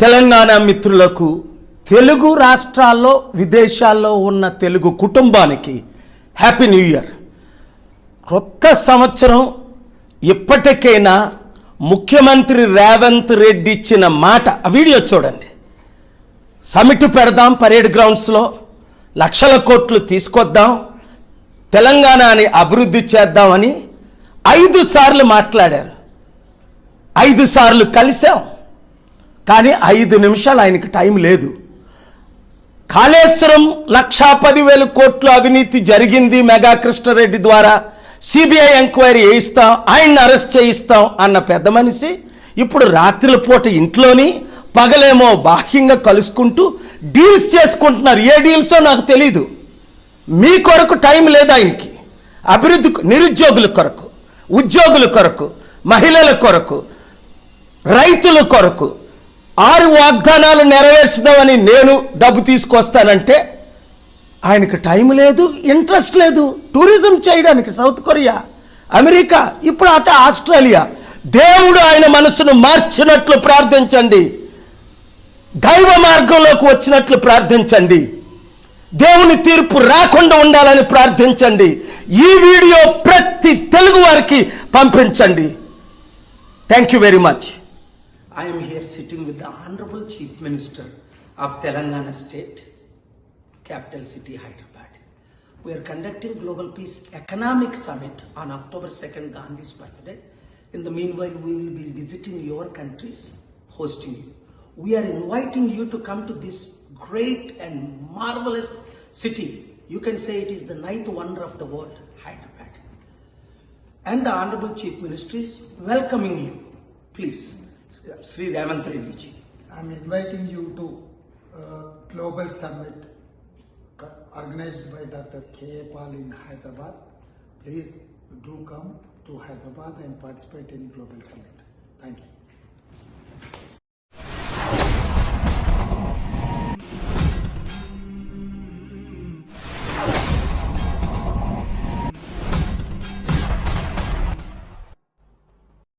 తెలంగాణ మిత్రులకు తెలుగు రాష్ట్రాల్లో విదేశాల్లో ఉన్న తెలుగు కుటుంబానికి హ్యాపీ న్యూ ఇయర్. క్రొత్త సంవత్సరం ఇప్పటికైనా ముఖ్యమంత్రి రేవంత్ రెడ్డి ఇచ్చిన మాట ఆ వీడియో చూడండి. సమిట్ పెడదాం పరేడ్ గ్రౌండ్స్లో లక్షల కోట్లు తీసుకొద్దాం తెలంగాణని అభివృద్ధి చేద్దామని ఐదు సార్లు మాట్లాడారు. ఐదు సార్లు కలిసాం కానీ ఐదు నిమిషాలు ఆయనకి టైం లేదు. కాళేశ్వరం లక్షా పదివేల కోట్ల అవినీతి జరిగింది మెగా కృష్ణారెడ్డి ద్వారా. సిబిఐ ఎంక్వైరీ చేయిస్తాం ఆయన్ని అరెస్ట్ చేయిస్తాం అన్న పెద్ద మనిషి ఇప్పుడు రాత్రిల పూట ఇంట్లోని పగలేమో బాహ్యంగా కలుసుకుంటూ డీల్స్ చేసుకుంటున్నారు. ఏ డీల్సో నాకు తెలీదు. మీ కొరకు టైం లేదు ఆయనకి. అభివృద్ధి నిరుద్యోగుల కొరకు ఉద్యోగుల కొరకు మహిళల కొరకు రైతుల కొరకు ఆరు వాగ్దానాలు నెరవేర్చుదామని నేను డబ్బు తీసుకొస్తానంటే ఆయనకు టైం లేదు ఇంట్రెస్ట్ లేదు. టూరిజం చేయడానికి సౌత్ కొరియా అమెరికా ఇప్పుడు అట ఆస్ట్రేలియా. దేవుడు ఆయన మనసును మార్చినట్లు ప్రార్థించండి. దైవ మార్గంలోకి వచ్చినట్లు ప్రార్థించండి. దేవుని తీర్పు రాకుండా ఉండాలని ప్రార్థించండి. ఈ వీడియో ప్రతి తెలుగు వారికి పంపించండి. Thank you very much I am here sitting with the Honorable Chief Minister of Telangana State, capital city Hyderabad. We are conducting Global Peace Economic Summit on October 2nd, Gandhi's birthday. In the meanwhile, we will be visiting your countries, hosting you. We are inviting you to come to this great and marvelous city. You can say it is the ninth wonder of the world, Hyderabad. And the Honorable Chief Minister is welcoming you. Please, Sri ji. I'm inviting you to uh, Global Summit organized by Dr. K. A. Pal in Hyderabad. Please do come to Hyderabad and participate in Global Summit. Thank you.